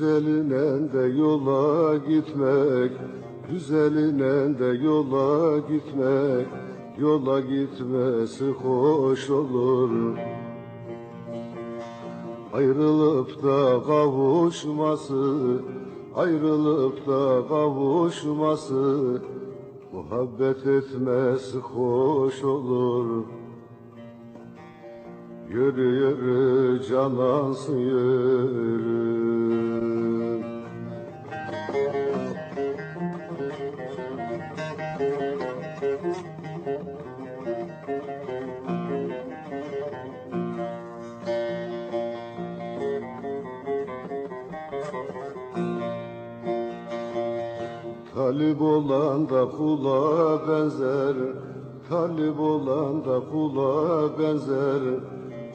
Güzeline de yola gitmek, güzeline de yola gitmek, yola gitmesi hoş olur. Ayrılıp da kavuşması, ayrılıp da kavuşması, muhabbet etmesi hoş olur. Yürü yürü canansın yürü. Talip olan da kula benzer. Talip olan da kula benzer.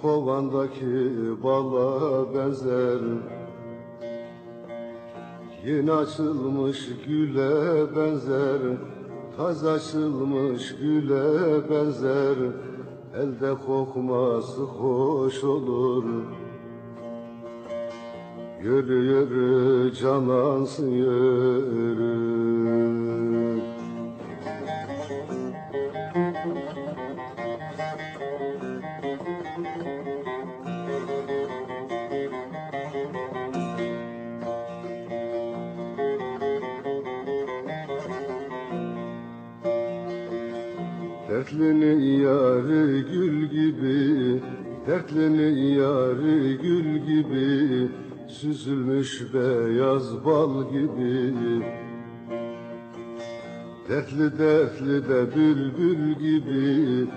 Kovandaki bala benzer. Yeni açılmış güle benzer. Taz açılmış güle benzer. Elde kokması hoş olur Yürü yürü canansın yürü. Dertlinin yarı gül gibi Dertlinin yarı gül gibi Süzülmüş beyaz bal gibi. Dertli dertli de bülbül gibi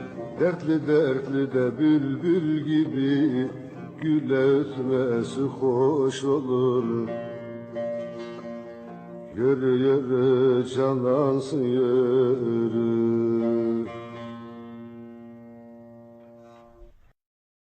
Dertli dertli de bülbül gibi. Güle ötmesi hoş olur. Yürü yürü canansın yürü